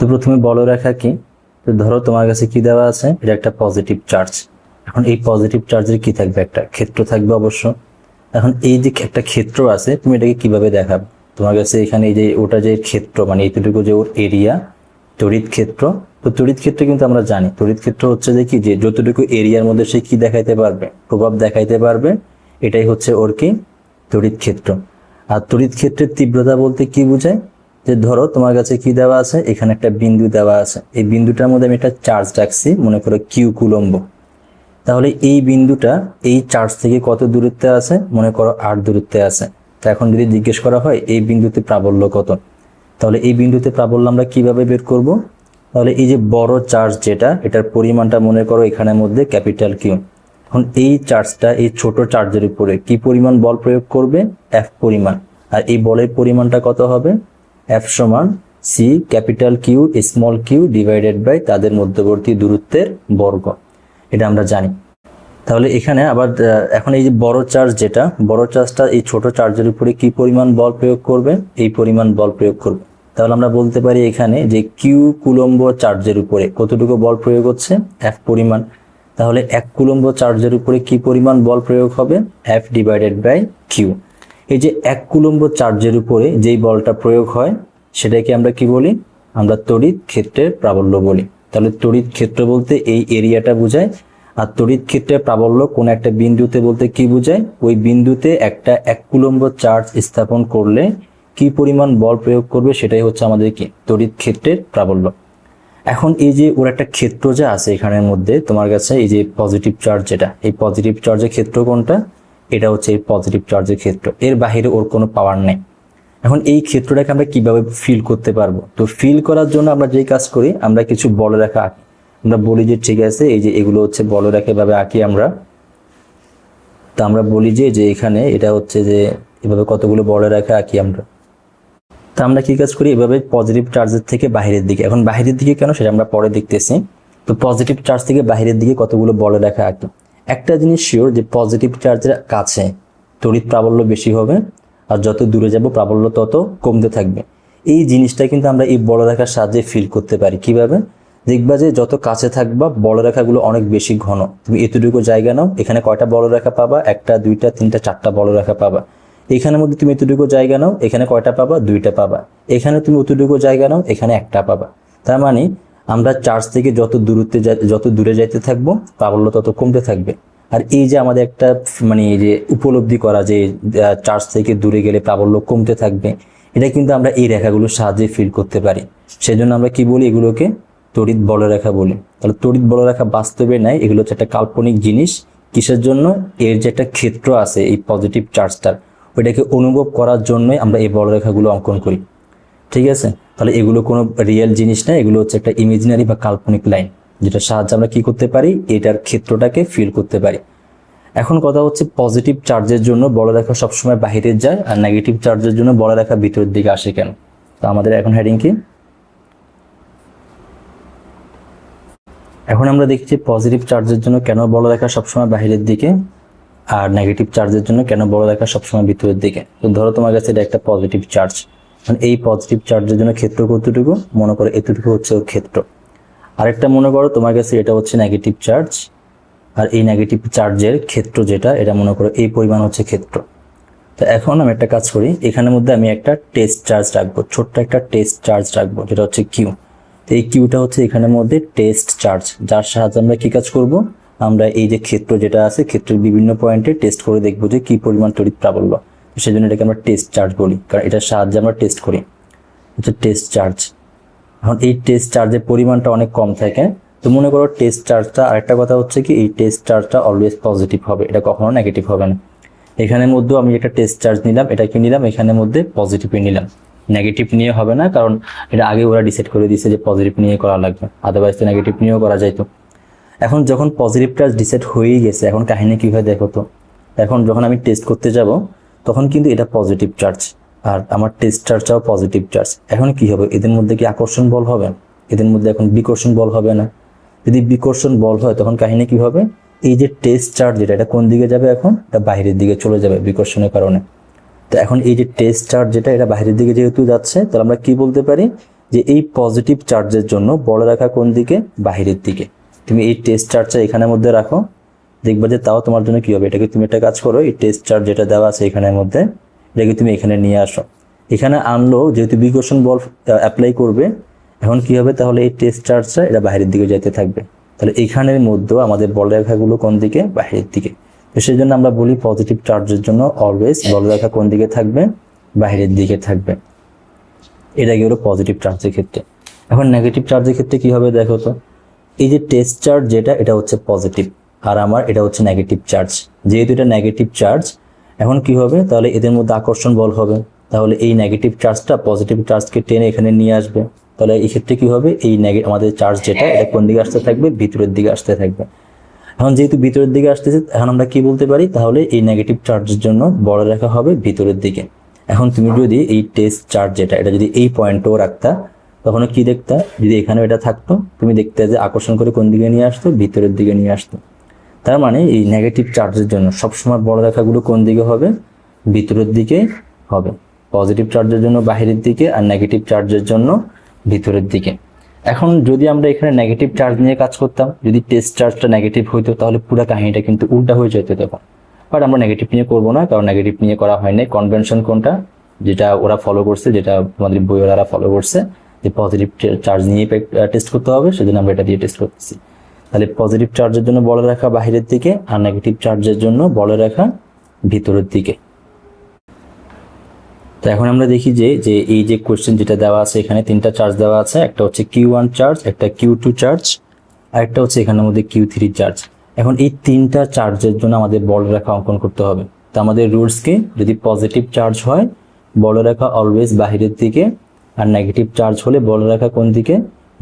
তো প্রথমে বলরেখা কি? তো ধরো তোমার কাছে কি দেওয়া আছে? এটা একটা পজিটিভ চার্জ এখন এই পজিটিভ চার্জের কি থাকবে? একটা ক্ষেত্র থাকবে অবশ্য। এখন এই যে একটা ক্ষেত্র আছে, তুমি এটাকে কীভাবে দেখাবে? তোমার কাছে এখানে এই যে ওটা যে ক্ষেত্র মানে এইটুকু যে ওর এরিয়া তড়িৎ ক্ষেত্র। তো তড়িৎ ক্ষেত্র কিন্তু আমরা জানি। তড়িৎ ক্ষেত্র হচ্ছে যে কি? যে যতটুকু এরিয়ার মধ্যে সে কি দেখাইতে পারবে? প্রভাব দেখাইতে পারবে। এটাই হচ্ছে ওর কি? তড়িৎ ক্ষেত্র। আর তড়িৎ ক্ষেত্রের তীব্রতা বলতে কি বোঝায়? যে ধরো তোমার কাছে কি দেওয়া আছে? এখানে একটা বিন্দু দেওয়া আছে। এই বিন্দুটার মধ্যে আমি একটা চার্জ রাখছি, মনে করো কিউ কুলম্ব। তাহলে এই বিন্দুটা এই চার্জ থেকে কত দূরত্বে আছে? মনে করো আট দূরত্বে আছে। তা এখন যদি জিজ্ঞেস করা হয়, এই বিন্দুতে প্রাবল্য কত? তাহলে এই বিন্দুতে প্রাবল্য আমরা কীভাবে বের করব? তাহলে এই যে বড় চার্জ যেটা, এটার পরিমাণটা মনে করো এখানের মধ্যে ক্যাপিটাল কিউ এখন এই চার্জটা, এই ছোট চার্জের উপরে কি পরিমাণ বল প্রয়োগ করবে? এফ পরিমাণ। আর এই বলের পরিমাণটা কত হবে? এফ সমান C capital Q small q divided by তাদের মধ্যবর্তী দূরত্বের বর্গ। এটা আমরা জানি। তাহলে এখানে আবার এখন এই যে বড় চার্জ যেটা, বড় চার্জটা এই ছোট চার্জের উপরে কি পরিমাণ বল প্রয়োগ করবে? এই পরিমাণ বল প্রয়োগ করবে। তাহলে আমরা বলতে পারি এখানে যে কিউ কুলম্ব চার্জের উপরে কতটুকু বল প্রয়োগ হচ্ছে? এফ পরিমাণ। তাহলে এক কুলম্ব চার্জের উপরে কি পরিমাণ বল প্রয়োগ হবে? এফ ডিভাইডেড বাই কিউ এই যে এক কুলম্ব চার্জের উপরে যেই বলটা প্রয়োগ হয়, সেটাকে আমরা কি বলি? আমরা তড়িৎ ক্ষেত্রের প্রাবল্য বলি। তাহলে তড়িৎ ক্ষেত্র বলতে এই এরিয়াটা বোঝায়, আর তড়িৎ ক্ষেত্রের প্রাবল্য কোন একটা বিন্দুতে বলতে কি বোঝায়? ওই বিন্দুতে একটা এক কুলম্ব চার্জ স্থাপন করলে কি পরিমাণ বল প্রয়োগ করবে সেটাই হচ্ছে আমাদের কি? তড়িৎ ক্ষেত্রের প্রাবল্য। এখন এই যে ওর একটা ক্ষেত্র যে আছে এখানের মধ্যে, তোমার কাছে এই যে পজিটিভ চার্জ যেটা, এই পজিটিভ চার্জের ক্ষেত্র কোনটা? এটা হচ্ছে এই পজিটিভ চার্জের ক্ষেত্র। এর বাইরে ওর কোনো পাওয়ার নেই। এখন এই ক্ষেত্রটাকে আমরা কীভাবে ফিল করতে পারব? তো ফিল করার জন্য আমরা যেই কাজ করি, আমরা কিছু বলরেখা আঁকি। আমরা বলি যে, ঠিক আছে, এই যে এগুলো হচ্ছে বলরেখা এভাবে আঁকি আমরা। তা আমরা বলি যে যে এখানে এটা হচ্ছে যে, এভাবে কতগুলো বলরেখা আঁকি আমরা? তা আমরা কি কাজ করি? এভাবে পজিটিভ চার্জের থেকে বাইরের দিকে। এখন বাইরের দিকে কেন? সেটা আমরা পরে দেখতেছি। তো পজিটিভ চার্জ থেকে বাইরের দিকে কতগুলো বলে রাখা আঁকি। একটা জিনিস শিওর যে পজিটিভ চার্জের কাছে তড়িৎ প্রাবল্য বেশি হবে আর যত দূরে যাব প্রাবল্য তত কমতে থাকবে। এই জিনিসটা কিন্তু আমরা এই বড় রেখার সাহায্যে ফিল করতে পারি। কীভাবে? দেখবা যে যত কাছে থাকবা বড় রেখাগুলো অনেক বেশি ঘন। তুমি এতটুকু জায়গা নাও, এখানে কয়টা বড় রেখা পাবা? একটা, দুইটা, তিনটা, চারটা বড় রেখা পাবা। এখানের মধ্যে তুমি এতটুকু জায়গা নাও, এখানে কয়টা পাবা? দুইটা পাবা। এখানে তুমি অতটুকু জায়গা নাও, এখানে একটা পাবা। তার মানে আমরা চার্জ থেকে যত দূরত্বে যত দূরে যাইতে থাকব প্রাবল্য তত কমতে থাকবে। আর এই যে আমাদের একটা মানে এই যে উপলব্ধি করা যে চার্জ থেকে দূরে গেলে প্রাবল্য কমতে থাকবে, এটা কিন্তু আমরা এই রেখাগুলোর সাহায্যে ফিল করতে পারি। সেজন্য আমরা কি বলি এগুলোকে? তড়িৎ বলরেখা বলি। তাহলে তড়িৎ বলরেখা বাস্তবে নাই, এগুলো হচ্ছে একটা কাল্পনিক জিনিস। কিসের জন্য? এর যে একটা ক্ষেত্র আছে, এই পজিটিভ চার্জটার ওইটাকে অনুভব করার জন্যই আমরা এই বলরেখাগুলো অঙ্কন করি। ঠিক আছে? তাহলে এগুলো কোনো রিয়েল জিনিস না, এগুলো হচ্ছে একটা ইমেজিনারি বা কাল্পনিক লাইন যেটার সাহায্যে আমরা কি করতে পারি? এটার ক্ষেত্রটাকে ফিল করতে পারি। এখন কথা হচ্ছে পজিটিভ চার্জের জন্য বড় রেখা সবসময় বাইরে যায় আর নেগেটিভ চার্জের জন্য বড় রেখা ভিতরের দিকে আসে কেন? তো আমাদের এখন হেডিং কি? এখন আমরা দেখছি পজিটিভ চার্জের জন্য কেন বড় রেখা সবসময় বাইরের দিকে আর নেগেটিভ চার্জের জন্য কেন বড় রেখা সবসময় ভিতরের দিকে? তো ধরো তোমার কাছে এটা একটা পজিটিভ চার্জ মানে এই পজিটিভ চার্জের জন্য ক্ষেত্র কতটুকু? মনে করো এতটুকু হচ্ছে ওর ক্ষেত্র। আরেকটা মনে করো, তোমার কাছে এটা হচ্ছে নেগেটিভ চার্জ আর এই নেগেটিভ চার্জের ক্ষেত্র যেটা, এটা মনে করো এই পরিমাণ হচ্ছে ক্ষেত্র। তো এখন আমি একটা কাজ করি, এখানের মধ্যে আমি একটা টেস্ট চার্জ রাখব, ছোট্ট একটা টেস্ট চার্জ রাখব, যেটা হচ্ছে কিউ তো এই কিউটা হচ্ছে এখানের মধ্যে টেস্ট চার্জ যার সাহায্যে আমরা কী কাজ করব? আমরা এই যে ক্ষেত্র যেটা আছে, ক্ষেত্রের বিভিন্ন পয়েন্টে টেস্ট করে দেখব যে কী পরিমাণ তড়িৎ প্রাবল্য। সেই জন্য এটাকে আমরা টেস্ট চার্জ বলি, কারণ এটার সাহায্যে আমরা টেস্ট করি। হচ্ছে টেস্ট চার্জ এখন এই টেস্ট চার্জের পরিমাণটা অনেক কম থাকে। তো মনে করো টেস্ট চার্জটা আরেকটা কথা হচ্ছে কি, এই টেস্ট চার্জটা অলওয়েজ পজিটিভ হবে। এটা কখনো নেগেটিভ হবে না। এখানের মধ্যেও আমি একটা টেস্ট চার্জ নিলাম, এটা কি নিলাম? এখানের মধ্যে পজিটিভই নিলাম। নেগেটিভ নিয়ে হবে না, কারণ এটা আগে ওরা ডিসাইড করে দিয়েছে যে পজিটিভ নিয়ে করা লাগবে। আদারওয়াইজ তো নেগেটিভ নিয়েও করা যাইতো। এখন যখন পজিটিভ চার্জ ডিসাইড হয়েই গেছে, এখন কাহিনী কী হয় দেখো তো? এখন যখন আমি টেস্ট করতে যাব তখন কিন্তু এটা পজিটিভ চার্জ আর আমার টেস্ট চার্জটাও পজিটিভ চার্জ এখন কি হবে? এদের মধ্যে কি আকর্ষণ বল হবে? এদের মধ্যে এখন বিকর্ষণ বল হবে না। যদি বিকর্ষণ বল হয়, তখন কাহিনী কি হবে? এই যে টেস্ট চার্জ যেটা, এটা কোন দিকে যাবে এখন? এটা বাইরের দিকে চলে যাবে বিকর্ষণের কারণে। তো এখন এই যে টেস্ট চার্জ যেটা, এটা বাইরের দিকে যেহেতু যাচ্ছে, তাহলে আমরা কি বলতে পারি? যে এই পজিটিভ চার্জের জন্য বড় রাখা কোন দিকে? বাহিরের দিকে। তুমি এই টেস্ট চার্জটা এখানের মধ্যে রাখো। দেখবা যে তাও তোমার জন্য কি হবে? এটাকে তুমি একটা কাজ করো, এই টেস্ট চার্জ যেটা দেওয়া আছে এখানের মধ্যে এটাকে তুমি এখানে নিয়ে আসো। এখানে আনলো, যেহেতু বিকর্ষণ বল অ্যাপ্লাই করবে, এখন কি হবে? তাহলে এই টেস্ট চার্জটা এটা বাইরের দিকে যেতে থাকবে। তাহলে এখানের মধ্যেও আমাদের বলরেখাগুলো কোন দিকে? বাইরের দিকে। তো সেই জন্য আমরা বলি পজিটিভ চার্জের জন্য অলওয়েজ বলরেখা কোন দিকে থাকবে? বাইরের দিকে থাকবে। এটা হলো? পজিটিভ চার্জের ক্ষেত্রে। এখন নেগেটিভ চার্জের ক্ষেত্রে কি হবে দেখো তো? এই যে টেস্ট চার্জ যেটা, এটা হচ্ছে পজিটিভ আর আমার এটা হচ্ছে নেগেটিভ চার্জ যেহেতু এটা নেগেটিভ চার্জ এখন কি হবে? তাহলে এদের মধ্যে আকর্ষণ বল হবে। তাহলে এই নেগেটিভ চার্জটা পজিটিভ চার্জকে টেনে এখানে নিয়ে আসবে। তাহলে এই ক্ষেত্রে কি হবে? এই নেগে আমাদের চার্জ যেটা, এটা কোন দিকে আসতে থাকবে? ভিতরের দিকে আসতে থাকবে। এখন যেহেতু ভিতরের দিকে আসতেছে, এখন আমরা কি বলতে পারি? তাহলে এই নেগেটিভ চার্জের জন্য বড় রেখা হবে ভিতরের দিকে। এখন তুমি যদি এই টেস্ট চার্জ যেটা, এটা যদি এই পয়েন্টও রাখতা, তখন কি দেখতা? যদি এখানে এটা থাকতো, তুমি দেখতে যে আকর্ষণ করে কোন দিকে নিয়ে আসতো? ভিতরের দিকে নিয়ে আসতো। তার মানে এই নেগেটিভ চার্জের জন্য সবসময় বড় রেখাগুলো কোন দিকে হবে? ভিতরের দিকে হবে। পজিটিভ চার্জের জন্য বাহিরের দিকে আর নেগেটিভ চার্জের জন্য ভিতরের দিকে। এখন যদি আমরা এখানে নেগেটিভ চার্জ নিয়ে কাজ করতাম, যদি টেস্ট চার্জটা নেগেটিভ হইতো, তাহলে পুরো কাহিনীটা কিন্তু উল্টা হয়ে যেত তখন। বাট আমরা নেগেটিভ নিয়ে করব না, কারণ নেগেটিভ নিয়ে করা হয়নি। কনভেনশন কোনটা? যেটা ওরা ফলো করছে, যেটা আমাদের বইওয়ালারা ফলো করছে, যে পজিটিভ চার্জ নিয়ে টেস্ট করতে হবে, সেজন্য আমরা এটা দিয়ে টেস্ট করতেছি। তাহলে পজিটিভ চার্জের জন্য বলে রাখা বাহিরের দিকে আর নেগেটিভ চার্জের জন্য বলে রাখা ভিতরের দিকে। তো এখন আমরা দেখি যে যে এই যে কোয়েশ্চেন যেটা দেওয়া আছে এখানে তিনটা চার্জ দেওয়া আছে, একটা হচ্ছে কিউ ওয়ান চার্জ একটা কিউ টু চার্জ আর একটা হচ্ছে এখানের মধ্যে কিউ থ্রি চার্জ এখন এই তিনটা চার্জের জন্য আমাদের বল রেখা অঙ্কন করতে হবে। তো আমাদের রুলসকে যদি পজিটিভ চার্জ হয়, বল রেখা অলওয়েজ বাহিরের দিকে আর নেগেটিভ চার্জ হলে বল রেখা কোন দিকে?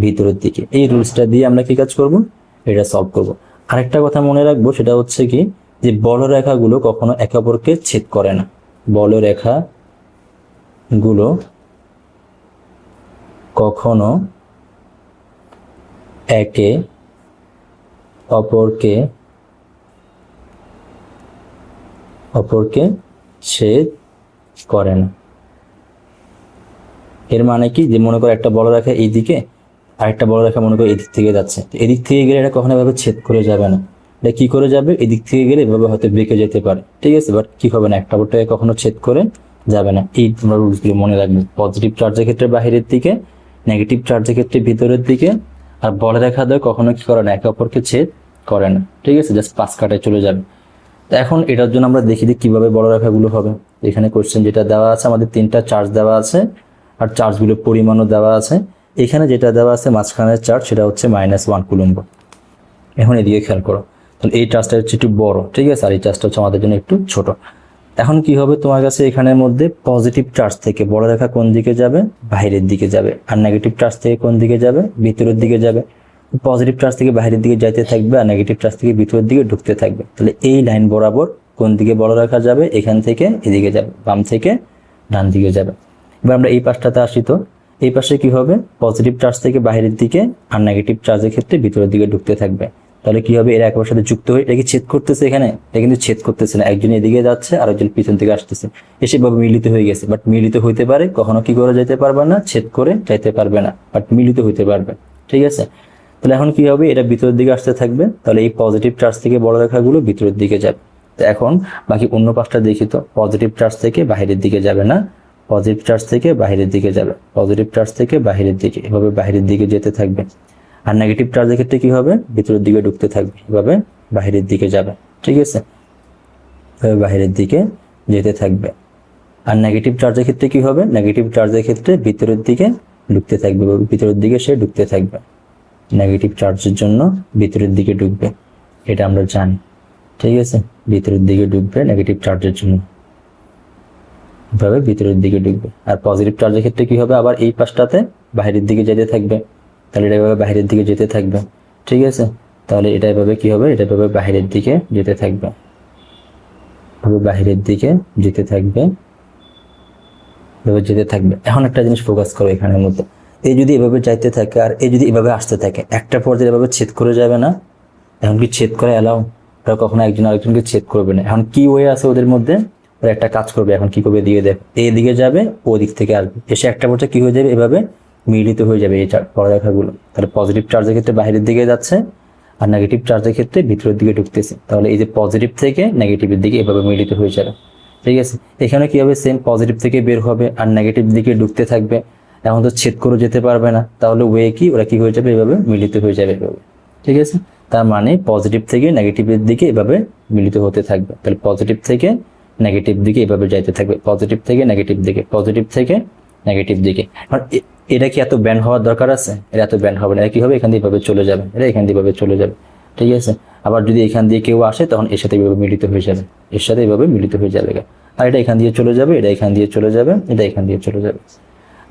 ভিতরের দিকে। এই রুলসটা দিয়ে আমরা কি কাজ করব? এটা সলভ করব। আরেকটা কথা মনে রাখব, সেটা হচ্ছে কি, যে বল রেখাগুলো কখনো একে অপরকে ছেদ করে না। বল রেখা গুলো কখনো একে অপরকে অপরকে ছেদ করে না। এর মানে কি? যে মনে করো একটা বড় রেখা এইদিকে আর একটা বড় রেখা মনে করো এদিক থেকে যাচ্ছে। এদিক থেকে গেলে এটা কখনো এভাবে ছেদ করে যাবে না। এটা কি করে যাবে? এদিক থেকে গেলে এভাবে হয়তো বেঁকে যেতে পারে। ঠিক আছে? বাট কি হবে না? একটা বড়টাকে কখনো ছেদ করে যাবে না। এই তোমরা রুলসগুলো মনে রাখবে। পজিটিভ চার্জের ক্ষেত্রে বাহিরের দিকে নেগেটিভ চার্জের ক্ষেত্রে ভিতরের দিকে, আর বড় রেখা দেয় কখনো কি করে না? একে অপরকে ছেদ করে না। ঠিক আছে? জাস্ট পাঁচ কাটায় চলে যাবে। তো এখন এটার জন্য আমরা দেখি যে কীভাবে বড় রেখাগুলো হবে। এখানে কোশ্চেন যেটা দেওয়া আছে, আমাদের তিনটা চার্জ দেওয়া আছে, আর চার্জগুলোর পরিমাণও দেওয়া আছে। এখানে যেটা দেওয়া আছে মাঝখানের চার্জ সেটা হচ্ছে মাইনাস ওয়ান কুলম্ব। এখন এদিকে খেয়াল করো। তাহলে এই চার্জটা হচ্ছে একটু বড়, ঠিক আছে? আর এই চার্জটা হচ্ছে আমাদের জন্য একটু ছোট। এখন কি হবে? তোমার কাছে এখানের মধ্যে পজিটিভ চার্জ থেকে বড় রেখা কোন দিকে যাবে? বাইরের দিকে যাবে। আর নেগেটিভ চার্জ থেকে কোন দিকে যাবে? ভিতরের দিকে যাবে। পজিটিভ চার্জ থেকে বাইরের দিকে যাইতে থাকবে আর নেগেটিভ চার্জ থেকে ভিতরের দিকে ঢুকতে থাকবে। তাহলে এই লাইন বরাবর কোন দিকে বড় রেখা যাবে? এখান থেকে এদিকে যাবে, বাম থেকে ডান দিকে যাবে। এবার আমরা এই পাশটাতে আসি তো। এই পাশে কি হবে? পজিটিভ চার্জ থেকে বাইরের দিকে আর নেগেটিভ চার্জের ক্ষেত্রে ভিতরের দিকে ঢুকতে থাকবে। তাহলে কি হবে? এরা একবার সাথে যুক্ত হয়ে, এটা কি ছেদ করতেছে এখানে? এটা কিন্তু ছেদ করতেছে না। একজন এদিকে যাচ্ছে আর একজন পিছন থেকে আসতেছে। এসে ভাবে মিলিত হয়ে গেছে। বাট মিলিত হইতে পারে, কখনো কি করে যেতে পারবে না, ছেদ করে যাইতে পারবে না। বাট মিলিত হইতে পারবে। ঠিক আছে? তাহলে এখন কি হবে? এটা ভিতরের দিকে আসতে থাকবে। তাহলে এই পজিটিভ চার্জ থেকে বড় রেখাগুলো ভিতরের দিকে যাবে। এখন বাকি অন্য পাশটা দেখি তো। পজিটিভ চার্জ থেকে বাইরের দিকে যাবে না। পজিটিভ চার্জ থেকে বাইরের দিকে যাবে। পজিটিভ চার্জ থেকে বাইরের দিকে, এভাবে বাইরের দিকে যেতে থাকবে। আর নেগেটিভ চার্জের ক্ষেত্রে কি হবে? ভিতরের দিকে ঢুকতে থাকবে, এভাবে বাইরের দিকে যাবে। ঠিক আছে? এভাবে বাইরের দিকে যেতে থাকবে। আর নেগেটিভ চার্জের ক্ষেত্রে কি হবে? নেগেটিভ চার্জের ক্ষেত্রে ভিতরের দিকে ঢুকতে থাকবে ভিতরের দিকে সে ঢুকতে থাকবে। নেগেটিভ চার্জের জন্য ভিতরের দিকে ঢুকবে। এটা আমরা জানি। ঠিক আছে? ভিতরের দিকে ঢুকবে নেগেটিভ চার্জের জন্য। এভাবে ভিতরের দিকে ঢুকবে। আর পজিটিভ চার্জের ক্ষেত্রে কি হবে? আবার এই পাশটাতে বাইরের দিকে যেতে থাকবে। তাহলে এটা এভাবে বাইরের দিকে যেতে থাকবে। ঠিক আছে? তাহলে এটা এভাবে কি হবে? এটা এভাবে বাইরের দিকে যেতে থাকবে। এভাবে বাইরের দিকে যেতে থাকবে। এভাবে যেতে থাকবে। এখন একটা জিনিস ফোকাস করো এখানের মধ্যে। এই যদি এভাবে যাইতে থাকে আর এই যদি এভাবে আসতে থাকে, একটা পর্যায়ে এভাবে ছেদ করে যাবে না? এখন কি ছেদ করে? এলাও ওরা কখনো একজন আরেকজনকে ছেদ করবে না। এখন কি ওয়ে আছে ওদের মধ্যে? ওরা একটা কাজ করবে, এখন কি করবে দিয়ে দেখ এই দিকে যাবে ও দিক থেকে আসবে। এসে একটা পর্যায়ে কি হয়ে যাবে? এভাবে মিলিত হয়ে যাবে এই পররেখাগুলো তাহলে পজিটিভ চার্জের ক্ষেত্রে বাইরের দিকে যাচ্ছে আর নেগেটিভ চার্জের ক্ষেত্রে ভিতরের দিকে ঢুকতেছে। তাহলে এই যে পজিটিভ থেকে নেগেটিভের দিকে এভাবে মিলিত হয়ে যাবে। ঠিক আছে? এখানে কি হবে? সেম পজিটিভ থেকে বের হবে আর নেগেটিভ দিকে ঢুকতে থাকবে। এখন তো ছেদ করে যেতে পারবে না। তাহলে ওয়ে কি? ওরা কি হয়ে যাবে? এভাবে মিলিত হয়ে যাবে এভাবে। ঠিক আছে? তার মানে পজিটিভ থেকে নেগেটিভের দিকে এভাবে মিলিত হতে থাকবে। তাহলে পজিটিভ থেকে নেগেটিভ দিকে এভাবে যাইতে থাকবে পজিটিভ থেকে নেগেটিভ দিকে পজিটিভ থেকে নেগেটিভ দিকে। এটা কি এত ব্যান্ড হওয়ার দরকার আছে? এটা এত ব্যান্ড হবে না। কি হবে? এখান দিয়ে এভাবে চলে যাবে। এটা এখান দিয়ে এভাবে চলে যাবে। ঠিক আছে? আবার যদি এখান দিয়ে কেউ আসে, তখন এর সাথে এভাবে মিলিত হয়ে যাবে। এর সাথে এভাবে মিলিত হয়ে যাবে আর এটা এখান দিয়ে চলে যাবে, এটা এখান দিয়ে চলে যাবে, এটা এখান দিয়ে চলে যাবে।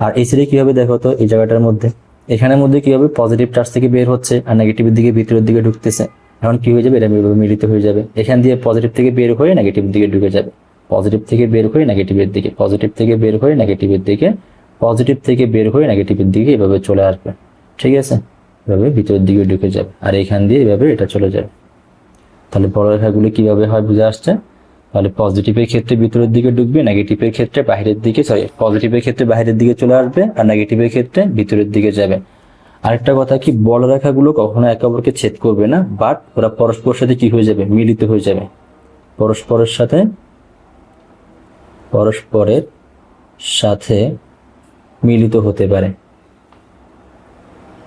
আর এই সাইডে কি হবে দেখো তো, এই জায়গাটার মধ্যে। এখানের মধ্যে কি হবে? পজিটিভ চার্জ থেকে বের হচ্ছে, আর নেগেটিভের দিকে ভিতরের দিকে ঢুকতেছে। এখন কি হয়ে যাবে? এটা মিলিত হয়ে যাবে। এখান দিয়ে পজিটিভ থেকে বের হয়ে নেগেটিভ দিকে ঢুকে যাবে। পজিটিভ থেকে বের হয়ে নেগেটিভের দিকে পজিটিভ থেকে বের হয়ে নেগেটিভের দিকে পজিটিভ থেকে বের হয়ে নেগেটিভের দিকে এভাবে চলে আসবে। ঠিক আছে? এভাবে ভিতরের দিকে ঢুকে যাবে। আর এখান দিয়ে এভাবে এটা চলে যাবে। তাহলে বড় রেখাগুলো কীভাবে হয় বুঝে আসছে? তাহলে পজিটিভের ক্ষেত্রে ভিতরের দিকে ঢুকবে নেগেটিভের ক্ষেত্রে বাইরের দিকে সরি পজিটিভের ক্ষেত্রে বাইরের দিকে চলে আসবে, আর নেগেটিভের ক্ষেত্রে ভিতরের দিকে যাবে। আরেকটা কথা কি, বল রেখাগুলো কখনো একে অপরকে ছেদ করবে না বাট ওরা পরস্পরের সাথে কি হয়ে যাবে? মিলিত হয়ে যাবে। পরস্পরের সাথে পরস্পরের সাথে মিলিত হতে পারে।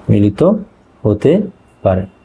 মিলিত হতে পারে।